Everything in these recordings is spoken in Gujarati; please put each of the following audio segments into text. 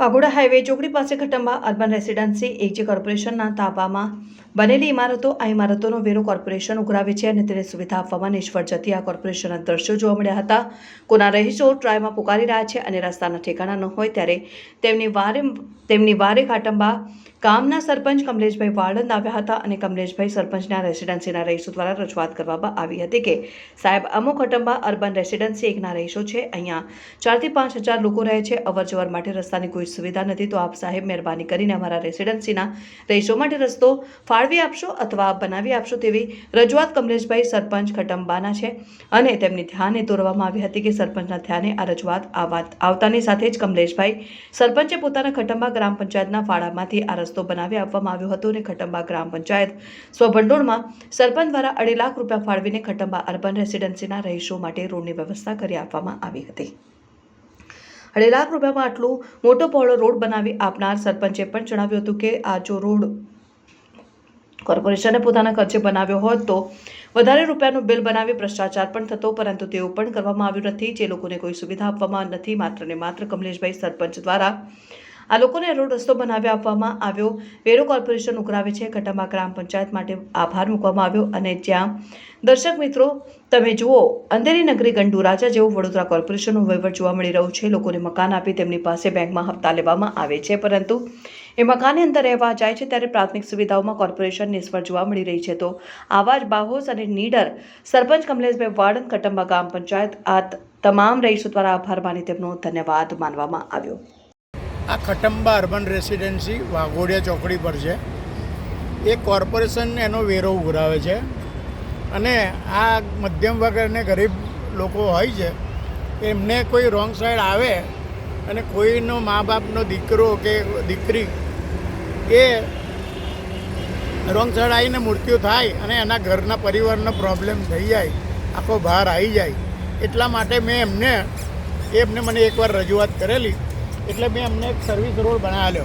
વાઘોડા હાઈવે ચોકડી પાસે ખટંબા અર્બન રેસિડેન્સી એજી કોર્પોરેશનના તાબામાં બનેલી ઇમારતો, આ ઇમારતોનો વેરો કોર્પોરેશન ઉઘરાવે છે અને તેને સુવિધા આપવામાં નિષ્ફળ જતી આ કોર્પોરેશનના દ્રશ્યો જોવા મળ્યા હતા. કોના રહીશો ટ્રાયમાં પુકારી રહ્યા છે અને રસ્તાના ઠેકાણા ન હોય ત્યારે તેમની વારે તેમની વારે ખાટંબા ગામના સરપંચ કમલેશભાઈ વાળંદ આવ્યા હતા અને કમલેશભાઈ સરપંચના રેસિડેન્સીના રહીશો દ્વારા રજૂઆત કરવામાં આવી હતી કે સાહેબ, અમુક ખટંબા અર્બન રેસિડેન્સી એકના રહીશો છે. અહીંયા ચારથી પાંચ હજાર લોકો રહે છે. અવર જવર માટે રસ્તાની કોઈ સુવિધા નથી. તો આપ સાહેબ મહેરબાની કરીને અમારા રેસિડેન્સીના રહીશો માટે રસ્તો ફાળવી આપશો અથવા બનાવી આપશો તેવી રજૂઆત કમલેશભાઈ સરપંચ ખટંબાના છે. અને તેમની ધ્યાને દોરવામાં આવી હતી કે સરપંચના ધ્યાને આ રજૂઆત આવા આવતાની સાથે જ કમલેશભાઈ સરપંચે પોતાના ખટંબા ગ્રામ પંચાયતના ફાળામાંથી આ રસ્તો બનાવી આપવામાં આવ્યો હતો અને ખટંબા ગ્રામ પંચાયત સ્વભંડોળમાં સરપંચ દ્વારા અઢી લાખ રૂપિયા ફાળવીને ખટંબા અર્બન રેસિડેન્સીના રહીશો માટે રોડની વ્યવસ્થા કરી આપવામાં આવી હતી. અઢી લાખ રૂપિયામાં આટલું મોટો પહોળો રોડ બનાવી આપનાર સરપંચે પણ જણાવ્યું હતું કે આ જો રોડ કોર્પોરેશને પોતાના ખર્ચે બનાવ્યો હોત તો વધારે રૂપિયાનું બિલ બનાવી ભ્રષ્ટાચાર પણ થતો, પરંતુ તેવું પણ કરવામાં આવ્યું નથી. જે લોકોને કોઈ સુવિધા આપવામાં નથી, માત્ર ને માત્ર કમલેશભાઈ સરપંચ દ્વારા આ લોકોને રોડ રસ્તો બનાવી આપવામાં આવ્યો. વેરો કોર્પોરેશન ઉઘરાવે છે. ઘટામાં ગ્રામ પંચાયત માટે આભાર મૂકવામાં આવ્યો અને જ્યાં દર્શક મિત્રો, તમે જુઓ, અંધેરી નગરી ગંડુ રાજા જેવું વડોદરા કોર્પોરેશનનું વહીવટ જોવા મળી રહ્યું છે. લોકોને મકાન આપી તેમની પાસે બેંકમાં હપ્તા લેવામાં આવે છે. પરંતુ એ મકાનની અંદર રહેવા જાય છે ત્યારે પ્રાથમિક સુવિધાઓમાં કોર્પોરેશન નિષ્ફળ જોવા મળી રહી છે. તો આવા જ બાહોશ અને નીડર સરપંચ કમલેશભાઈ વાડન કટંબા ગ્રામ પંચાયત આ તમામ રહીશો દ્વારા આભાર માની તેમનો ધન્યવાદ માનવામાં આવ્યો. આ ખટંબા અર્બન રેસિડેન્સી વાઘોડિયા ચોકડી પર છે. એ કોર્પોરેશન એનો વેરો ઉઘરાવે છે અને આ મધ્યમ વગરને ગરીબ લોકો હોય છે, એમને કોઈ રોંગ સાઈડ આવે અને કોઈનો મા બાપનો દીકરો કે દીકરી એ રોંગ સાઈડ આવીને મૃત્યુ થાય અને એના ઘરના પરિવારનો પ્રોબ્લેમ થઈ જાય, આખો બહાર આવી જાય, એટલા માટે મેં એમને એમને મને એકવાર રજૂઆત કરેલી. એટલે મેં અમને એક સર્વિસ રોડ બનાવેલો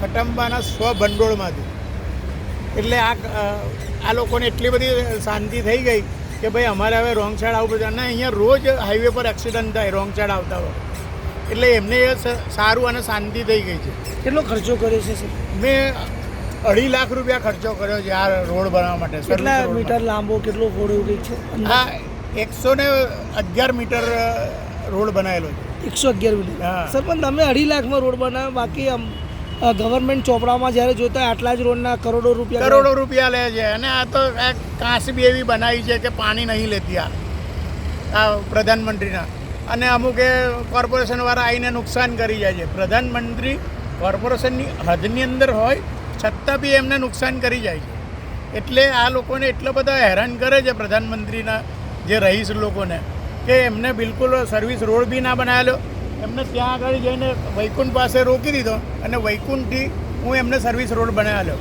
ખટંબાના સ્વ ભંડોળમાંથી. એટલે આ આ લોકોને એટલી બધી શાંતિ થઈ ગઈ કે ભાઈ અમારે હવે રોંગ સાઈડ આવવું પડશે. અને અહીંયા રોજ હાઈવે પર એક્સિડન્ટ થાય રોંગ સાઈડ આવતા હોય. એટલે એમને સારું અને શાંતિ થઈ ગઈ છે. કેટલો ખર્ચો કર્યો છે સર? મેં અઢી લાખ રૂપિયા ખર્ચો કર્યો છે આ રોડ બનાવવા માટે કેટલા મીટર લાંબો કેટલો કંઈક છે? હા એકસો ને અગિયાર મીટર રોડ બનાવેલો છે. એકસો અગિયાર બિલ્ડિંગ. સર પણ તમે અઢી લાખમાં રોડ બનાવ્યો બાકી આમ ગવર્મેન્ટ ચોપડામાં જ્યારે જોતા આટલા જ રોડના કરોડો રૂપિયા કરોડો રૂપિયા લે છે. અને આ તો કાંસ બી એવી બનાવી છે કે પાણી નહીં લેતી આ આ પ્રધાનમંત્રીના. અને અમુક એ કોર્પોરેશનવાળા આવીને નુકસાન કરી જાય છે. પ્રધાનમંત્રી કોર્પોરેશનની હદની અંદર હોય છતાં બી એમને નુકસાન કરી જાય છે. એટલે આ લોકોને એટલો બધો હેરાન કરે છે પ્રધાનમંત્રીના જે રહીશ લોકોને. કે એમને બિલકુલ સર્વિસ રોડ બી ના બનાવેલો એમને ત્યાં આગળ જઈને વૈકુંઠ પાસે રોકી દીધો અને વૈકુંઠથી હું એમને સર્વિસ રોડ બનાવેલો